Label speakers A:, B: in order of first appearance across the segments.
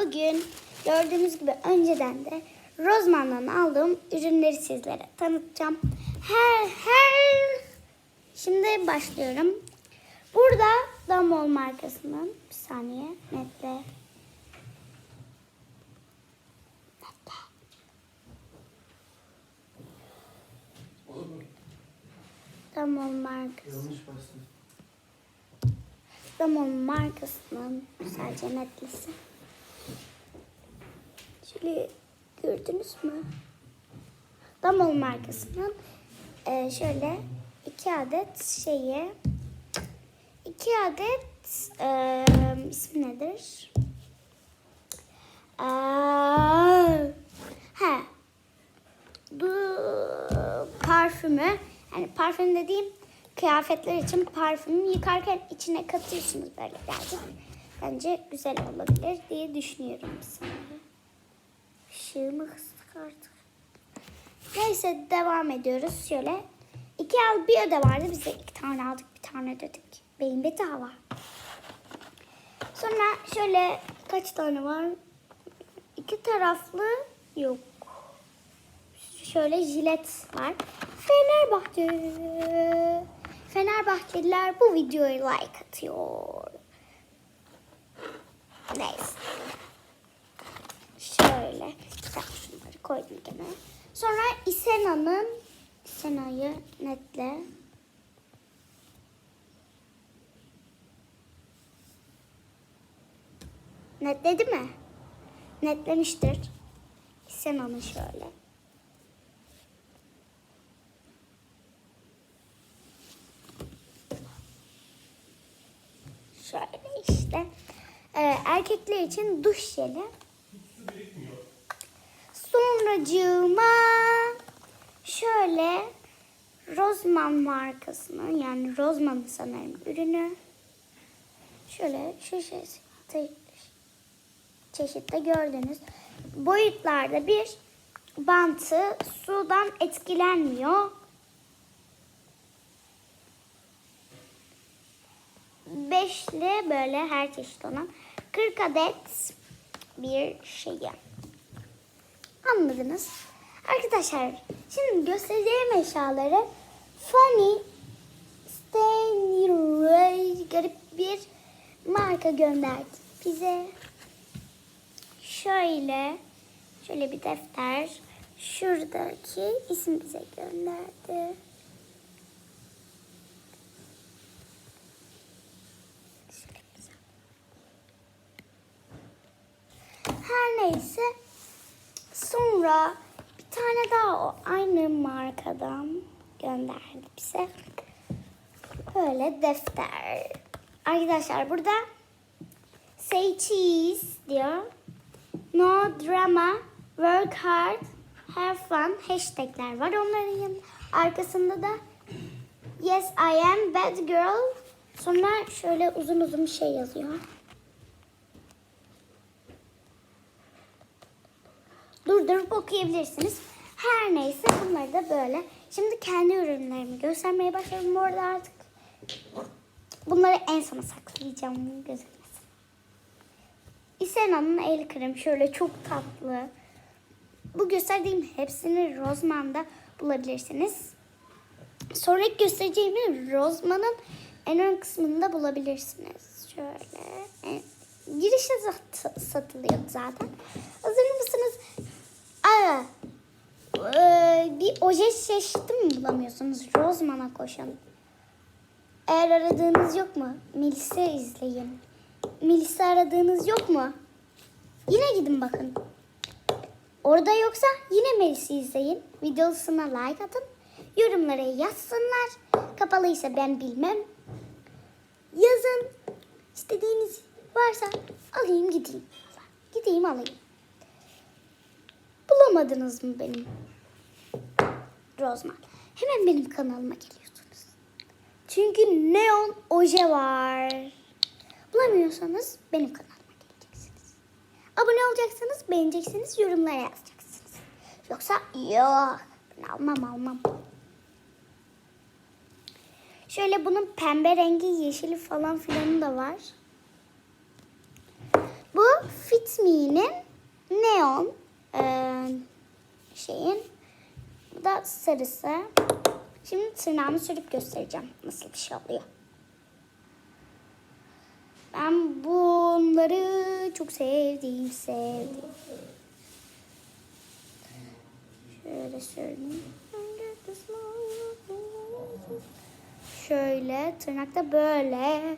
A: Bugün gördüğünüz gibi önceden de Rozman'dan aldığım ürünleri sizlere tanıtacağım. Her her şimdi başlıyorum. Burada Damol markasının bir saniye netle. Damol markası.
B: Yanlış bastım.
A: Damol markasının sadece netlisi. Şöyle gördünüz mü? Damol markasının e, şöyle iki adet şeyi iki adet e, ismi nedir? Aa, he. Bu parfümü yani parfüm dediğim kıyafetler için parfümü yıkarken içine katıyorsunuz böyle birazcık. Bence güzel olabilir diye düşünüyorum sana. Işığımı kıstık artık. Neyse devam ediyoruz. Şöyle iki al bir öde vardı. Biz de iki tane aldık bir tane ödedik. Beyin bedava. Sonra şöyle kaç tane var? İki taraflı yok. Şöyle jilet var. Fenerbahçe. Fenerbahçeliler bu videoya like atıyor. Neyse. Şöyle. Tamam, koydum kenara. Sonra Isena'nın Isena'yı netle. Netledi mi? Netlemiştir. Isena'nın şöyle. Şöyle işte. Erkekler için duş jeli. Sonracığıma şöyle Rozman markasının yani Rozman'ın sanırım ürünü. Şöyle şu şey, çeşitte gördünüz. Boyutlarda bir bantı sudan etkilenmiyor. beşli böyle her çeşit olan 40 adet bir şeyi. Anladınız? Arkadaşlar şimdi göstereceğim eşyaları Funny Stainway garip bir marka gönderdi bize. Şöyle şöyle bir defter. Şuradaki isim bize gönderdi. Her neyse sonra bir tane daha o aynı markadan gönderdi bize. Böyle defter. Arkadaşlar burada say cheese diyor. No drama, work hard, have fun hashtagler var. Onların arkasında da yes I am bad girl. Sonra şöyle uzun uzun bir şey yazıyor. Durdurup okuyabilirsiniz. Her neyse bunları da böyle. Şimdi kendi ürünlerimi göstermeye başladım bu artık. Bunları en sona saklayacağım gözükmesin. Isena'nın el kremi şöyle çok tatlı. Bu gösterdiğim hepsini Rozman'da bulabilirsiniz. Sonraki göstereceğimi Rozman'ın en ön kısmında bulabilirsiniz. Şöyle. En, girişte zat- satılıyor zaten. Hazır mısınız? Aa, ee, bir oje çeşidi mi bulamıyorsunuz? Rozman'a koşun. Eğer aradığınız yok mu? Melis'i izleyin. Melis'i aradığınız yok mu? Yine gidin bakın. Orada yoksa yine Melis'i izleyin. Videosuna like atın. Yorumlara yazsınlar. Kapalıysa ben bilmem. Yazın. İstediğiniz varsa alayım gideyim. Gideyim alayım. Bulamadınız mı benim Rozman? Hemen benim kanalıma geliyorsunuz. Çünkü neon oje var. Bulamıyorsanız benim kanalıma geleceksiniz. Abone olacaksınız, beğeneceksiniz, yorumlara yazacaksınız. Yoksa yok. Almam almam. Şöyle bunun pembe rengi, yeşili falan filanı da var. Bu Fit Me'nin neon eee, şeyin. Bu da sarısı. Şimdi tırnağımı sürüp göstereceğim nasıl bir şey oluyor. Ben bunları çok sevdim, sevdim. Şöyle söyleyeyim. Şöyle tırnakta böyle.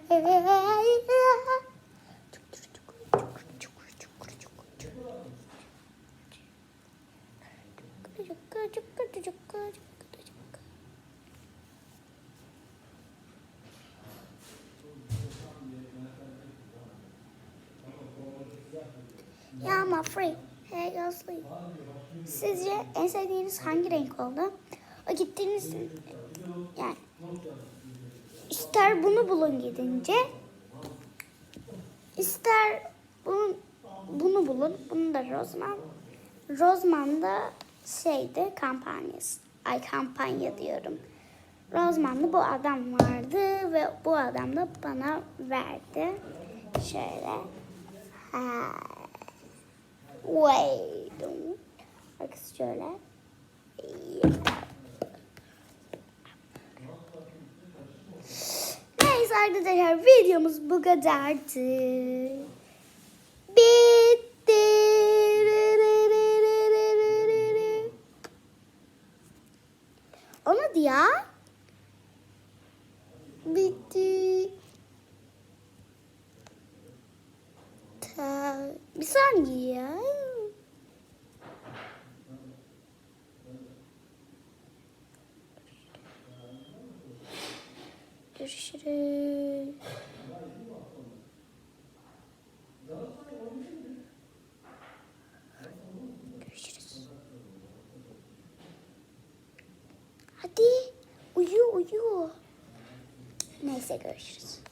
A: Free. Hey sleep. Sizce en sevdiğiniz hangi renk oldu? O gittiğiniz yani ister bunu bulun gidince ister bunu, bunu bulun. Bunu da Rozman. Rozman'da şeydi kampanyası. Ay kampanya diyorum. Rozman'da bu adam vardı ve bu adam da bana verdi. Şöyle. Ha. Wait. Arkası şöyle. Neyse arkadaşlar videomuz bu kadardı. Bitti. Olmadı ya. Bitti. Ta, bir saniye ya. size.